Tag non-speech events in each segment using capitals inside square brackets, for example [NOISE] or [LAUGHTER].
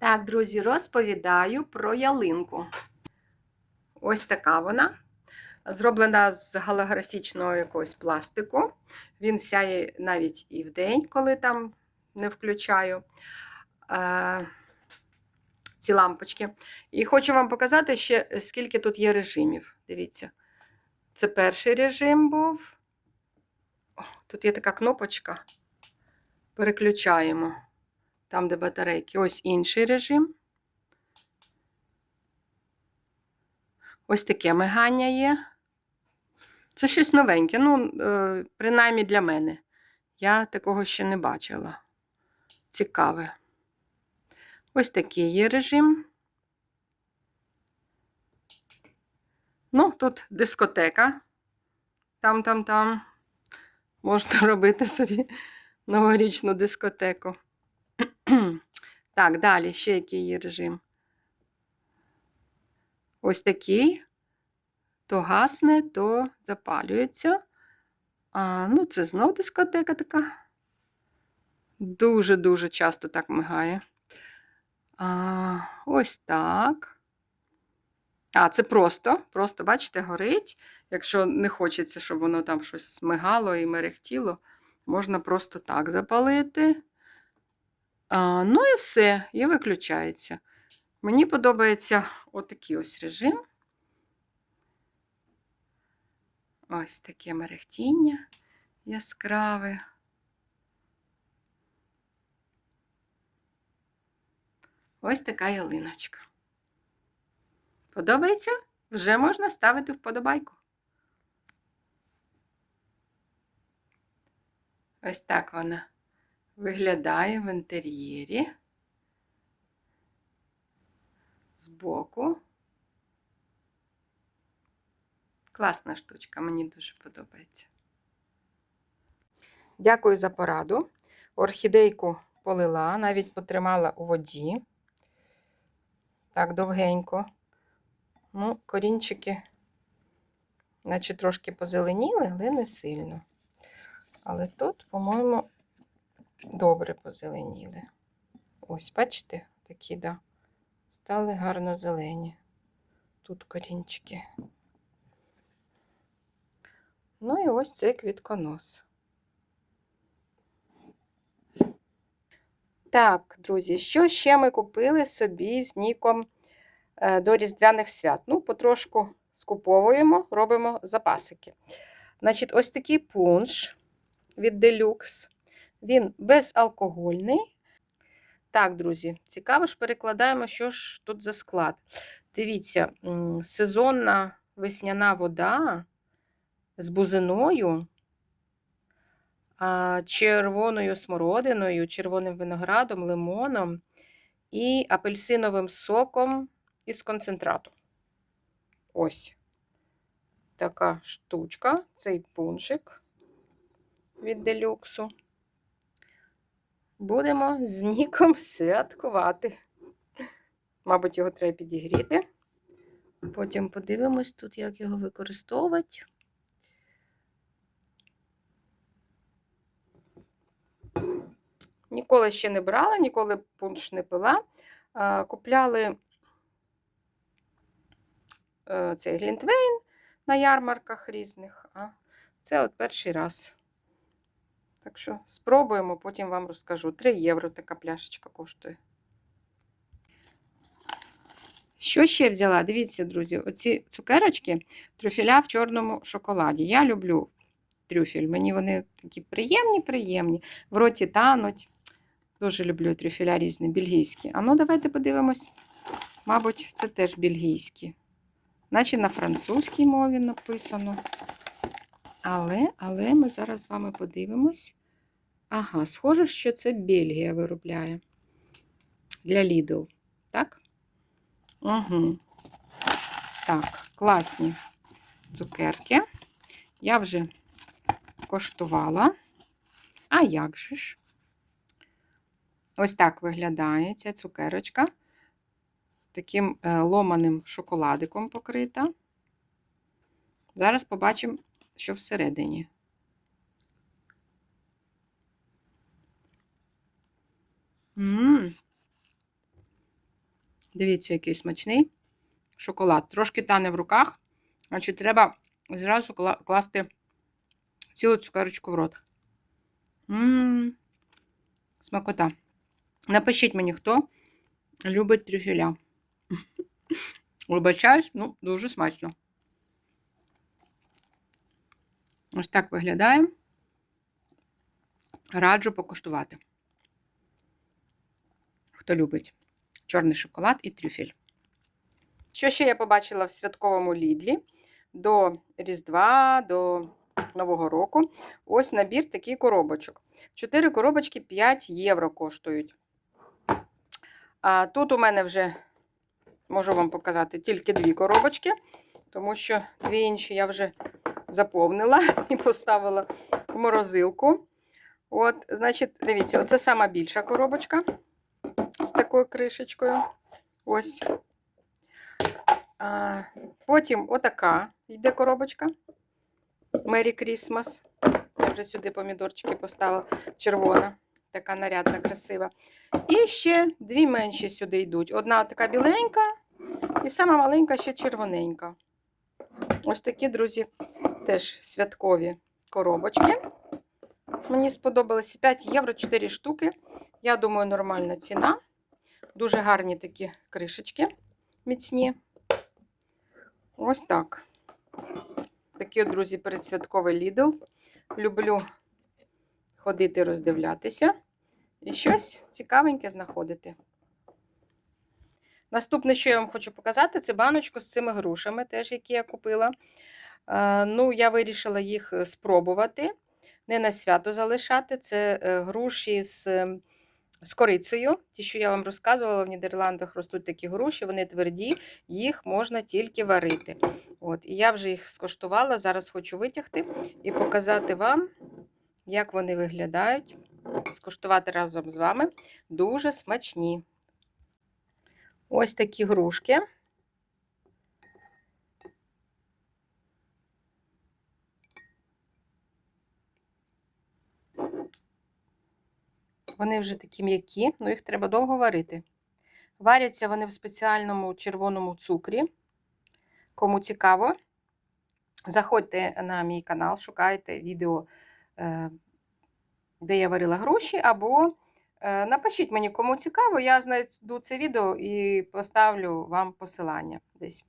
Так, друзі, розповідаю про ялинку. Ось така вона. Зроблена з голографічного якогось пластику. Він сяє навіть і вдень, коли там не включаю е, ці лампочки. І хочу вам показати ще, скільки тут є режимів. Дивіться. Це перший режим був. О, Тут є така кнопочка. Переключаємо. Там, де батарейки. Ось інший режим. Ось таке мигання є. Це щось новеньке. Ну, е, принаймні для мене. Я такого ще не бачила. Цікаве. Ось такий є режим. Ну, тут дискотека. Там-там-там. Можна [LAUGHS] робити собі новорічну дискотеку. Так, далі ще який є режим. Ось такий. То гасне, то запалюється. А, Ну, це знов дискотека така. Дуже-дуже часто так мигає. А, Ось так. А, це просто, просто, бачите, горить. Якщо не хочеться, щоб воно там щось мигало і мерехтіло, можна просто так запалити. Ну і все, і виключається. Мені подобається отакий ось режим. Ось таке мерехтіння яскраве. Ось така ялиночка. Подобається? Вже можна ставити вподобайку. Ось так вона виглядає в інтер'єрі. Збоку. Класна штучка, мені дуже подобається. Дякую за пораду. Орхідейку полила, навіть потримала у воді. Так, довгенько. Ну, корінчики, наче трошки позеленіли, але не сильно. Але тут, по-моєму, добре позеленіли. Ось, бачите, такі, да, стали гарно зелені. Тут корінчики. Ну і ось цей квітконос. Так, друзі, що ще ми купили собі з Ніком е, до Різдвяних свят? Ну, потрошку скуповуємо, робимо запасики. Значить, ось такий пунш від Deluxe. Він безалкогольний. Так, друзі, цікаво ж перекладаємо, що ж тут за склад. Дивіться, сезонна весняна вода з бузиною, червоною смородиною, червоним виноградом, лимоном і апельсиновим соком із концентрату. Ось така штучка, цей пуншик від делюксу. Будемо з ніком святкувати. Мабуть, його треба підігріти. Потім подивимось тут, як його використовувати. Ніколи ще не брала, ніколи пунш не пила. Купляли е, цей глінтвейн на ярмарках різних, а це от перший раз. Так що спробуємо, потім вам розкажу. 3 євро така пляшечка коштує. Що ще взяла? Дивіться, друзі, оці цукерочки трюфеля в чорному шоколаді. Я люблю трюфель. Мені вони такі приємні, приємні. В роті тануть. Дуже люблю трюфеля різні, бельгійські. А ну, давайте подивимось. Мабуть, це теж бельгійські. Наче на французькій мові написано. Але, але ми зараз з вами подивимось. Ага, схоже, що це Бельгія виробляє для Lidl. Так? Угу. Так, класні цукерки. Я вже коштувала. А як же ж? Ось так виглядає ця цукерочка. Таким е, ломаним шоколадиком покрита. Зараз побачимо, що всередині. Ммм. Дивіться, який смачний шоколад. Трошки тане в руках, значить треба зразу кла- класти цілу цукерочку в рот. Ммм, смакота. Напишіть мені, хто любить трюфеля. [LAUGHS] Вибачаюсь, ну, дуже смачно. Ось так виглядає. Раджу покуштувати. Хто любить чорний шоколад і трюфель. Що ще я побачила в святковому лідлі до Різдва, до Нового року? Ось набір такий коробочок. Чотири коробочки 5 євро коштують. А тут у мене вже можу вам показати тільки дві коробочки, тому що дві інші я вже заповнила і поставила в морозилку. От, значить, дивіться, оце сама більша коробочка з такою кришечкою. Ось. Потім отака йде коробочка. Merry Christmas. Я вже сюди помідорчики поставила. Червона, така нарядна, красива. І ще дві менші сюди йдуть. Одна така біленька, і сама маленька ще червоненька. Ось такі, друзі, теж святкові коробочки. Мені сподобалося 5 євро 4 штуки. Я думаю, нормальна ціна. Дуже гарні такі кришечки міцні. Ось так. Такі, друзі, передсвятковий лідл. Люблю ходити роздивлятися і щось цікавеньке знаходити. Наступне, що я вам хочу показати, це баночку з цими грушами, теж, які я купила. Е, ну, я вирішила їх е, спробувати, не на свято залишати. Це е, груші з, ем, з корицею. Ті, що я вам розказувала, в Нідерландах ростуть такі груші, вони тверді, їх можна тільки варити. От, і я вже їх скоштувала. Зараз хочу витягти і показати вам, як вони виглядають. Скуштувати разом з вами. Дуже смачні. Ось такі грушки. Вони вже такі м'які, але їх треба довго варити. Варяться вони в спеціальному червоному цукрі. Кому цікаво, заходьте на мій канал, шукайте відео, е, де я варила груші, або е, напишіть мені, кому цікаво, я знайду це відео і поставлю вам посилання десь.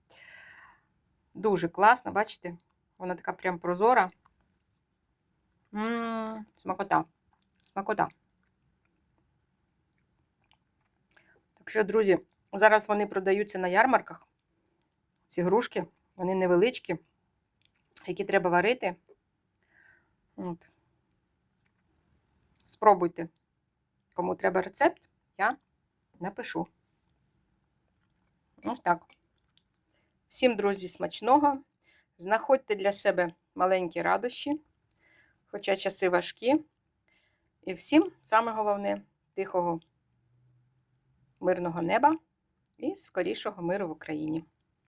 Дуже класно, бачите? Вона така прям прозора. М-м, смакота. Смакота. Так що, друзі, зараз вони продаються на ярмарках. Ці грушки, вони невеличкі, які треба варити. От. Спробуйте. Кому треба рецепт, я напишу. Ось так. Всім, друзі, смачного. Знаходьте для себе маленькі радощі, хоча часи важкі. І всім, саме головне, тихого, мирного неба і скорішого миру в Україні.